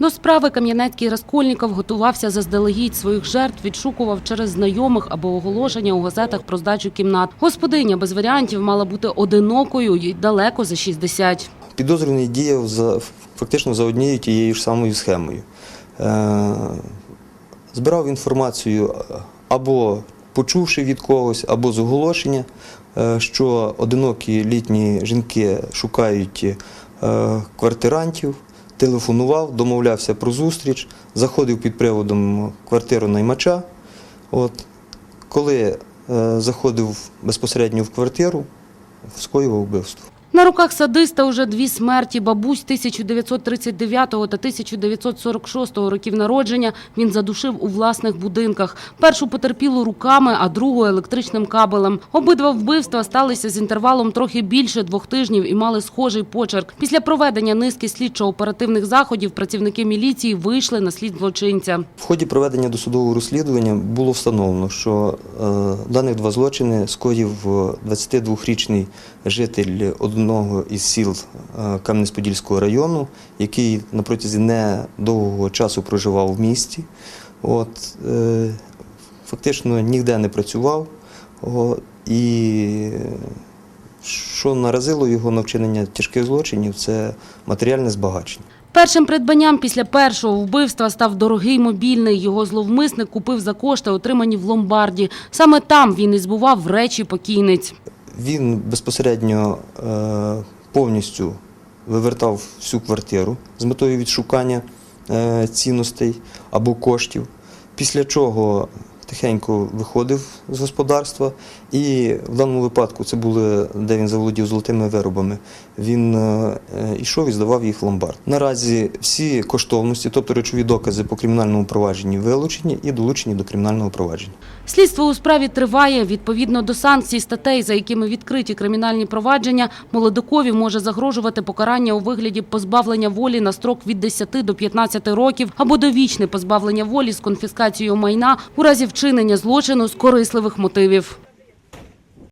До справи Кам'янецький Раскольніков готувався заздалегідь своїх жертв, відшукував через знайомих або оголошення у газетах про здачу кімнат. Господиня без варіантів мала бути одинокою й далеко за 60. Підозрюваний діяв за, фактично за однією тією ж самою схемою. Е, збирав інформацію е, або почувши від когось, або з оголошення, е, що одинокі літні жінки шукають квартирантів, телефонував, домовлявся про зустріч, заходив під приводом квартиру наймача. От, коли е, заходив безпосередньо в квартиру, скоював вбивство. На руках садиста уже дві смерті. Бабусь 1939 та 1946 років народження він задушив у власних будинках. Першу потерпілу руками, а другу електричним кабелем. Обидва вбивства сталися з інтервалом трохи більше двох тижнів і мали схожий почерк. Після проведення низки слідчо-оперативних заходів працівники міліції вийшли на слід злочинця. В ході проведення досудового розслідування було встановлено, що е, даних два злочини скоїв е, 22-річний житель одного із сіл е, Кам'янець-Подільського району, який на протязі недовгого часу проживав в місті. От, е, фактично ніде не працював. І що наразило його на вчинення тяжких злочинів, це матеріальне збагачення. Першим придбанням після першого вбивства став дорогий мобільний. Його зловмисник купив за кошти, отримані в ломбарді. Саме там він і збував речі покійниць. Він безпосередньо е, повністю вивертав всю квартиру з метою відшукання е, цінностей або коштів, після чого тихенько виходив з господарства, і в даному випадку це були, де він заволодів золотими виробами. Він е, е, йшов і здавав їх в ломбард. Наразі всі коштовності, тобто речові докази по кримінальному провадженні, вилучені і долучені до кримінального провадження. Слідство у справі триває. Відповідно до санкцій статей, за якими відкриті кримінальні провадження, молодикові може загрожувати покарання у вигляді позбавлення волі на строк від 10 до 15 років або довічне позбавлення волі з конфіскацією майна у разі вчинення злочину з корисливих мотивів.